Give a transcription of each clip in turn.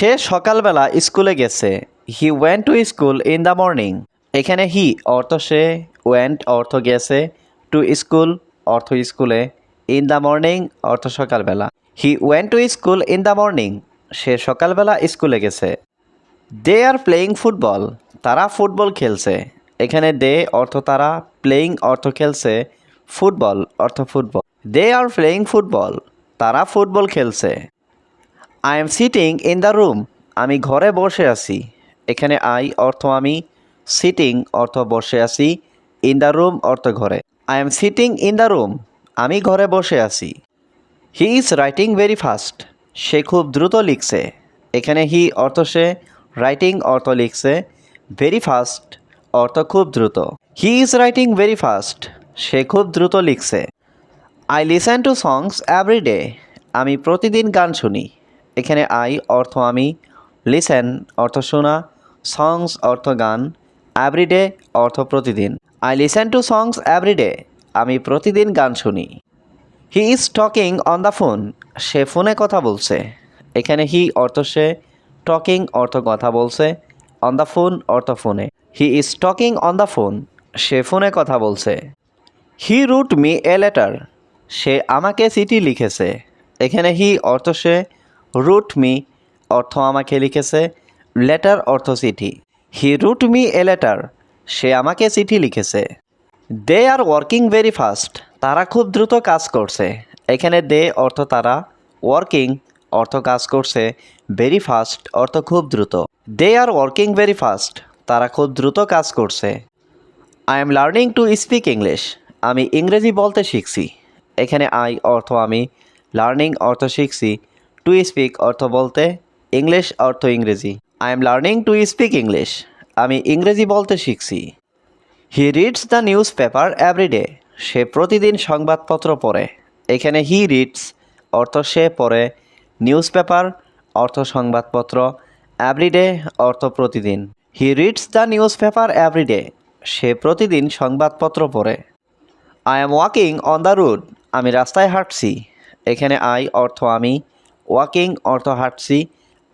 সে সকালবেলা স্কুলে গেছে। He went to school in the morning এখানে হি অর্থ সে ওয়েন্ট অর্থ গেছে। টু স্কুল অর্থ স্কুলে। ইন দ্য মর্নিং অর্থ সকালবেলা। He went to school in the morning সে সকালবেলা স্কুলে গেছে। দে আর প্লেয়িং ফুটবল তারা ফুটবল খেলছে। এখানে দে অর্থ তারা প্লেয়িং অর্থ খেলছে। ফুটবল অর্থ football they are playing football তারা ফুটবল খেলছে। I am sitting in the room আমি ঘরে বসে আছি। এখানে আই অর্থ আমি সিটিং অর্থ বসে আছি। ইন দ্য রুম অর্থ ঘরে। I am sitting in the room আমি ঘরে বসে আছি। He is writing very fast সে খুব দ্রুত লিখছে। এখানে হি অর্থ সে রাইটিং অর্থ লিখছে। ভেরি ফাস্ট অর্থ খুব দ্রুত। He is writing very fast সে খুব দ্রুত লিখছে। I listen to songs every day আমি প্রতিদিন গান শুনি। এখানে আই অর্থ আমি, লিসেন অর্থ শোনা, সংস অর্থ গান এভরিডে অর্থ প্রতিদিন। I listen to songs everyday আমি প্রতিদিন গান শুনি। He is talking on the phone, সে ফোনে কথা বলছে। এখানে হি অর্থ সে, টকিং অর্থ কথা বলছে, অন দ্য ফোন অর্থ ফোনে। He is talking on the phone, সে ফোনে কথা বলছে। He wrote me a letter, সে আমাকে চিঠি লিখেছে। এখানে হি অর্থ সে রুট মি অর্থ আমাকে লিখেছে লেটার অর্থ চিঠি। He wrote me a letter সে আমাকে চিঠি লিখেছে। They are working very fast তারা খুব দ্রুত কাজ করছে। এখানে দে অর্থ তারা ওয়ার্কিং অর্থ কাজ করছে ভেরি ফাস্ট অর্থ খুব দ্রুত। They are working very fast তারা খুব দ্রুত কাজ করছে। I am learning to speak English আমি ইংরেজি বলতে শিখছি। এখানে আই অর্থ আমি লার্নিং অর্থ শিখছি। টু স্পিক অর্থ বলতে ইংলিশ অর্থ ইংরেজি। I am learning to speak English আমি ইংরেজি বলতে শিখছি। He reads the newspaper everyday সে প্রতিদিন সংবাদপত্র পড়ে। এখানে হি রিডস অর্থ সে পড়ে। নিউজ পেপার অর্থ সংবাদপত্র। এভরিডে অর্থ প্রতিদিন। He reads the newspaper everyday সে প্রতিদিন সংবাদপত্র পড়ে। I am walking on the road আমি রাস্তায় হাঁটছি। এখানে আই অর্থ আমি। ওয়াকিং অর্থ হাঁটছি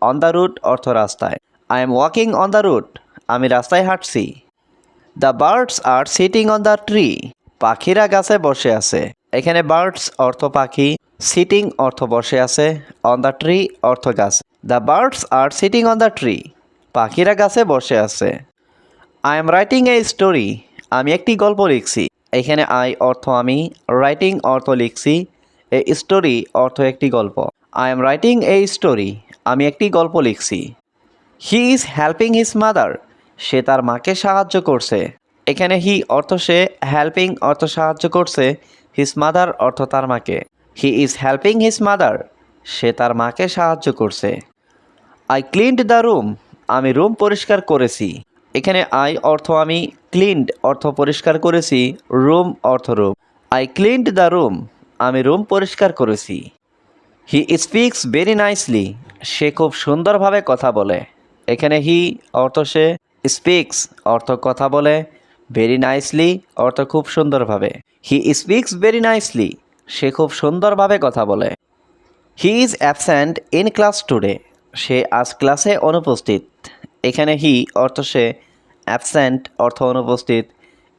অন দ্য রুট অর্থ রাস্তায় I am walking on the route আমি রাস্তায় হাঁটছি। The birds are sitting on the tree পাখিরা গাছে বসে আছে। এখানে বার্ডস অর্থ পাখি সিটিং অর্থ বসে আছে অন দ্য ট্রি অর্থ গাছ। The birds are sitting on the tree পাখিরা গাছে বসে আছে। I am writing a story আমি একটি গল্প লিখছি। এখানে আই অর্থ আমি রাইটিং অর্থ লিখছি এ স্টোরি অর্থ একটি গল্প। I am writing a story আমি একটি গল্প লিখছি। He is helping his mother সে তার মাকে সাহায্য করছে। এখানে হি অর্থ সে হেল্পিং অর্থ সাহায্য করছে হিজ মাদার অর্থ তার মাকে। He is helping his mother সে তার মাকে সাহায্য করছে। আই ক্লিনড দ্য রুম আমি রুম পরিষ্কার করেছি। এখানে আই অর্থ আমি ক্লিনড অর্থ পরিষ্কার করেছি রুম অর্থ room I cleaned the room আমি রুম পরিষ্কার করেছি। হি স্পিক্স ভেরি নাইসলি সে খুব সুন্দরভাবে কথা বলে। এখানে হি অর্থ সে স্পিক্স অর্থ কথা বলে। ভেরি নাইসলি অর্থ খুব সুন্দরভাবে। হি স্পিক্স ভেরি নাইসলি সে খুব সুন্দরভাবে কথা বলে। He is absent in class today সে আজ ক্লাসে অনুপস্থিত। এখানে হি অর্থ সে অ্যাবসেন্ট অর্থ অনুপস্থিত।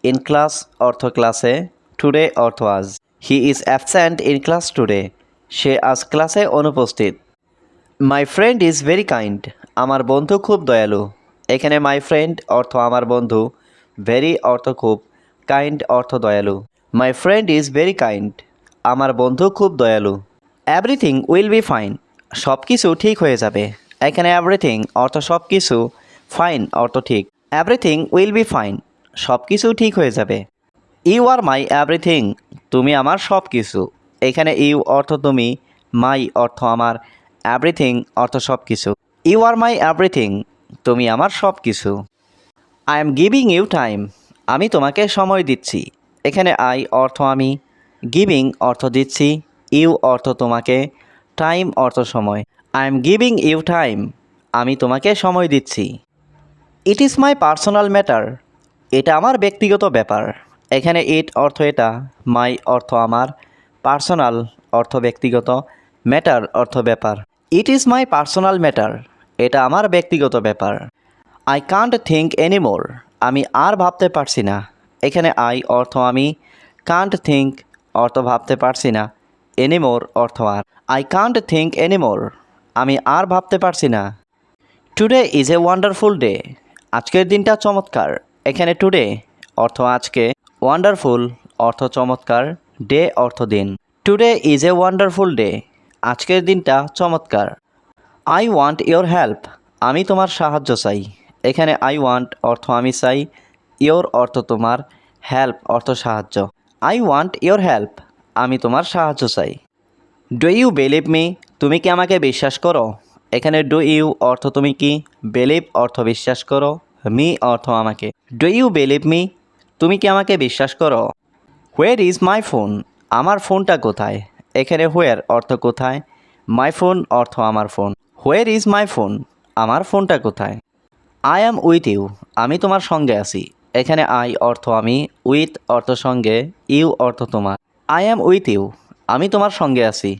ইন ক্লাস অর্থ ক্লাসে টুডে অর্থ আজ। He is absent in class today সে আজ ক্লাসে অনুপস্থিত। My friend is very kind আমার বন্ধু খুব দয়ালু। এখানে মাই ফ্রেন্ড অর্থ আমার বন্ধু। ভেরি অর্থ খুব। কাইন্ড অর্থ দয়ালু। My friend is very kind আমার বন্ধু খুব দয়ালু। এভরিথিং উইল বি ফাইন সব কিছু ঠিক হয়ে যাবে। এখানে এভরিথিং অর্থ সব কিছু ফাইন অর্থ ঠিক। এভরিথিং উইল বি ফাইন সব কিছু ঠিক হয়ে যাবে। ইউ আর মাই এভরিথিং তুমি আমার সব কিছু এখানে ইউ অর্থ তুমি, মাই অর্থ আমার, এভরিথিং অর্থ সব কিছু ইউ আর মাই এভরিথিং, তুমি আমার সব কিছু I am giving you time, আমি তোমাকে সময় দিচ্ছি। এখানে আই অর্থ আমি, গিভিং অর্থ দিচ্ছি, ইউ অর্থ তোমাকে, টাইম অর্থ সময়। I am giving you time, আমি তোমাকে সময় দিচ্ছি। It is my personal matter, এটা আমার ব্যক্তিগত ব্যাপার। এখানে ইট অর্থ এটা মাই অর্থ আমার পার্সোনাল অর্থ ব্যক্তিগত ম্যাটার অর্থ ব্যাপার। It is my personal matter এটা আমার ব্যক্তিগত ব্যাপার। আই কান্ট থিঙ্ক এনিমোর আমি আর ভাবতে পারছি না। এখানে আই অর্থ আমি কান্ট থিঙ্ক অর্থ ভাবতে পারছি না এনিমোর অর্থ আর। আই কান্ট থিঙ্ক এনিমোর আমি আর ভাবতে পারছি না। Today is a wonderful day আজকের দিনটা চমৎকার। এখানে টুডে অর্থ আজকে ওয়ান্ডারফুল অর্থ চমৎকার, ডে, অর্থ দিন। Today is a wonderful day আজকের দিনটা চমৎকার। আই ওয়ান্ট ইয়োর হেল্প আমি তোমার সাহায্য চাই। এখানে আই ওয়ান্ট অর্থ আমি চাই। ইয়োর অর্থ তোমার। হেল্প অর্থ সাহায্য। আই ওয়ান্ট ইয়োর হেল্প আমি তোমার সাহায্য চাই। ডু ইউ বিলিভ মি তুমি কি আমাকে বিশ্বাস করো? এখানে ডু ইউ অর্থ তুমি কি? বিলিভ অর্থ বিশ্বাস করো। মি অর্থ আমাকে। ডু ইউ বিলিভ মি তুমি কি আমাকে বিশ্বাস করো? হোয়ার ইজ মাই ফোন আমার ফোনটা কোথায়? এখানে হোয়ার অর্থ কোথায়? মাই ফোন অর্থ আমার phone where is my phone আমার ফোনটা কোথায়? আই অ্যাম উইথ ইউ আমি তোমার সঙ্গে আছি। এখানে আই অর্থ আমি উইথ অর্থ সঙ্গে ইউ অর্থ তোমার। আই অ্যাম উইথ ইউ আমি তোমার সঙ্গে আছি।